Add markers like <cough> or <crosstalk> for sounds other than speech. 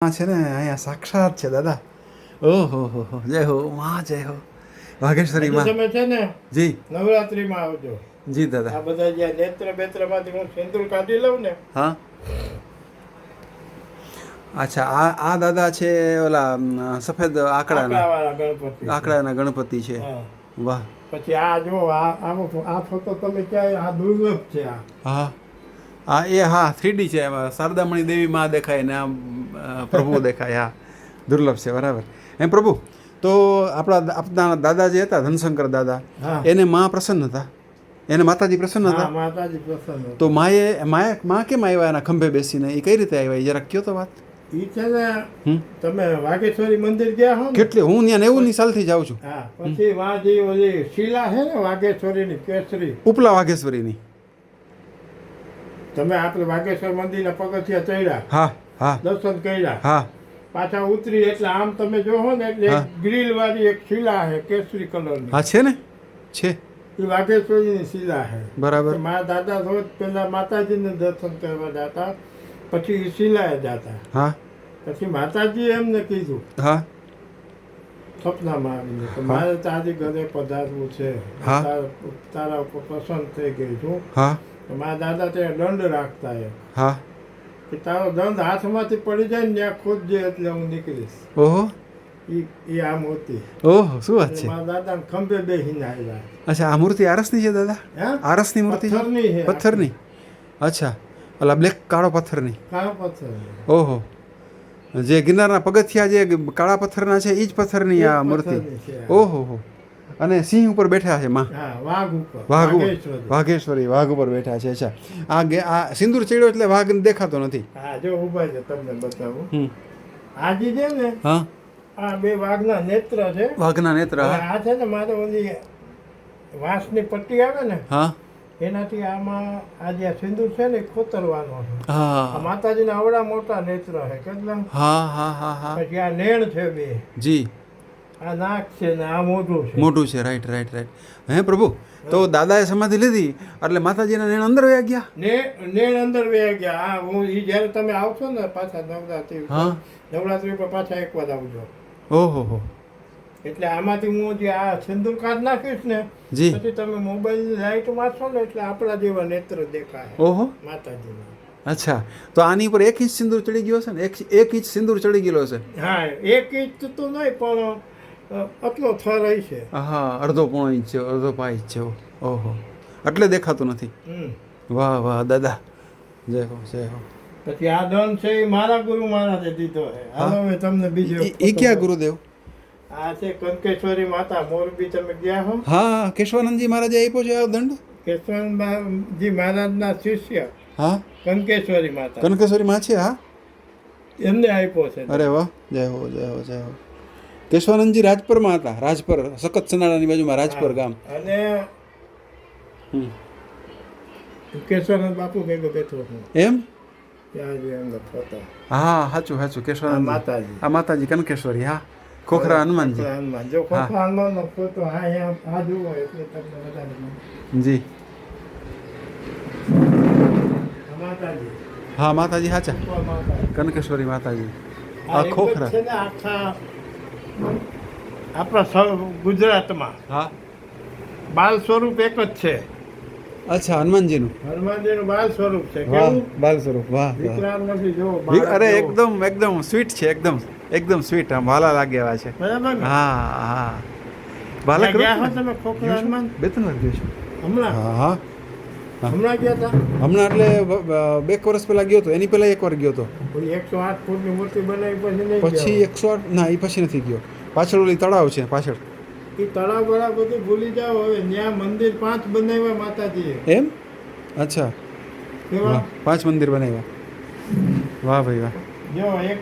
આ છે ને અહીંયા સાક્ષાત છે દાદા. ઓહો હો હો. જય હો માં જય હો. વાઘેશ્વરી માં. તમે છે ને જી. નવરાત્રીમાં આવજો. જી આ બધા જે નેત્ર બેત્રમાંથી હું સિંદૂર કાઢી લઉં ને હા. અચ્છા આ આ દાદા છે ઓલા સફેદ આકડાના. ગણપતિ આકડાના ગણપતિ છે. વાહ. પછી આ જો આ આ ફોટો તમે ક્યાંય આ દુર્લભ છે આ. હા. હા એ હા થ્રીડી છે એમાં. શારદામણી દેવી માં દેખાય ને આમ પ્રભુ <laughs> દેખાય હા. દુર્લભ છે બરાબર. એમ પ્રભુ તો આપણા આપણા દાદા જે હતા ધનશંકર દાદા. એને માં પ્રસન્ન હતા. એને માતાજી પ્રસન્ન હતા? માતાજી પ્રસન્ન તો માએ માએ માં કેમ આવ્યા એના ખંભે બેસીને? એ કઈ રીતે આવ્યા? એ જરાક કયો તો વાત. ઈ છે ને તમે વાઘેશ્વરી મંદિર ગયા હો ને? કેટલી? હું ત્યાં નેવુંની સાલથી જાઉં છું. હા પછી વાં જે ઓલી શિલા છે ને વાઘેશ્વરીની કેસરી. ઉપલા વાઘેશ્વરીની. તમે આપણે વાઘેશ્વર મંદિરના પગથિયા ચડ્યા હા હા. દર્શન કર્યા. હા. પાછા ઉતરી એટલે આમ તમે જોવો ને એટલે ગ્રીલ વાળી એક શિલા છે કેસરી કલરની. હા છે ને? છે. એ વાઘેશ્વરીની શિલા છે બરાબર. મારા દાદા રોજ પેલા માતાજીને દર્શન કરવા જતા પછી એ શિલાએ જતા. હા. પછી માતાજીએ એમને કીધું હા. સપનામાં આવીને મારે તારી ઘરે પધારવું છે. તારા ઉપર પસંદ થઈ ગઈ છું. હા. મારા દાદા ત્યાં દંડ રાખતા એ હા. કે તારો દંડ હાથમાંથી પડી જાય ને ત્યાં ખોદજે એટલે હું નીકળીશ. ઓહો. એ આ મૂર્તિ ઓહો શું વાત છે? મારા દાદા ખંભે બેસીને આવ્યા. અચ્છા આ મૂર્તિ આરસની છે દાદા? હે? આરસની મૂર્તિ પથ્થરની છે પથ્થરની? અચ્છા ઓલા બ્લેક કાળો પથ્થરની. કાળો પથ્થર. ઓહો. જે ગિરનારના પગથિયા જે કાળા પથ્થરના છે એ જ પથ્થરની આ મૂર્તિ. ઓહો હો. અને સિંહ ઉપર બેઠા છે માં. વાઘ ઉપર વાઘ વાઘેશ્વરી. વાઘ ઉપર બેઠા છે અચ્છા. આ આ સિંદૂર ચડ્યો એટલે વાઘ દેખાતો નથી. હા જો ઊભા છે તમને બતાવું. આજે છે ને હા. આ બે વાઘના નેત્ર છે. વાઘના નેત્ર આ છે ને મારે ઓલી વાંસની પટ્ટી આવે ને હા. એનાથી આમાં આ જે સિંદૂર છે ને ખોતરવાનો છે. હા. માતાજીના આવડા મોટા નેત્ર છે કેટલા હા હા હા હા. પછી આ નેણ છે બે. જી. આ નાક છે ને આ મોઢું છે. મોટું છે રાઈટ રાઈટ રાઈટ હે પ્રભુ? તો દાદાએ સમાધિ લીધી એટલે માતાજીના નેણ અંદર વયા ગયા? ને નેણ અંદર વહી ગયા. હા હું એ જ્યારે તમે આવશો ને પાછા નવરાત્રી હા. નવરાત્રી પર પાછા એક વાર આવજો. ઓહો હો. એટલે આમાંથી હું જે આ સિંદૂર કાઢ નાખીશ ને જી. પછી તમે મોબાઈલ લાઈટ વાંચશો ને એટલે આપણા જેવા નેત્ર દેખાય ઓહો. માતાજીના. અચ્છા. તો આની ઉપર એક ઇંચ સિંદૂર ચડી ગયો છે ને? એક એક ઇંચ સિંદૂર ચડી ગયેલો છે હા એક ઇંચ તો નહીં પણ આટલો થર હોય છે. હા અડધો પોણો ઇંચ છે અડધો પા ઇંચ છે ઓહો. એટલે દેખાતું નથી. વાહ વાહ દાદા. જય હો જય હો. પછી આ દંડ છે એ મારા ગુરુ મહારાજે દીધો છે. હાલો તમને બીજો એ- ક્યાં ગુરુદેવ? આ છે કંકેશ્વરી માતા મોરબી તમે ગયા હો? હા કેશવાનંદજી મહારાજે આપ્યો છે આ દંડ? કેશવાનંદજી મહારાજના શિષ્ય હા? કંકેશ્વરી માતા. કનકેશ્વરી માં છે હા? એમને આપ્યો છે. અરે વાહ જય હો જય હો જય હો. કેશવાનંદજી રાજપરમાં હતા રાજપર સખત સનાડાની બાજુમાં રાજપર ગામ. અને હમ. કેશવાનંદ બાપુ ભેગો બેઠો એમ? હા સાચું સાચું કેશવાનંદ. માતાજી. આ માતાજી કનકેશ્વરી હા. ખોખરા હનુમાનજી. હનુમાન જો ફોટો હા આ જુઓ એટલે તમને વધારે જી. માતાજી. હા માતાજી સાચા કનકેશ્વરી માતાજી. આ ખોખરા. આખા આપણા સૌ ગુજરાતમાં. હા. બાલ સ્વરૂપ એક જ છે. અચ્છા હનુમાનજીનું. હનુમાનજીનું બાલ સ્વરૂપ છે. વાહ કેવું? બાલ સ્વરૂપ. વાહ વિકરાળ નથી જો અરે એકદમ એકદમ સ્વીટ છે એકદમ એકદમ સ્વીટ આમ વાલા લાગે એવા છે. બરાબર હા હા. બાલક ત્યાં ગયા હો તમે ખોખરા હનુમાન? બે ત્રણ વાર ગયો છું હમણાં? હા હા. હમણાં ગયા હતા હમણાં એટલે બ- વર્ષ પહેલા ગયો હતો એની પહેલા એક વાર ગયો હતો એકસો આઠ ફૂટની મૂર્તિ બનાવી પછી પછી એકસો આઠ ના એ પછી નથી ગયો. પાછળ ઓલી તળાવ છે પાછળ. એ તળાવ બળાવ બધું ભૂલી જાઓ હવે ત્યાં મંદિર પાંચ બનાવ્યા માતાજીએ. એમ? અચ્છા. વાહ પાંચ મંદિર બનાવ્યા. વાહ ભાઈ વાહ. જો એક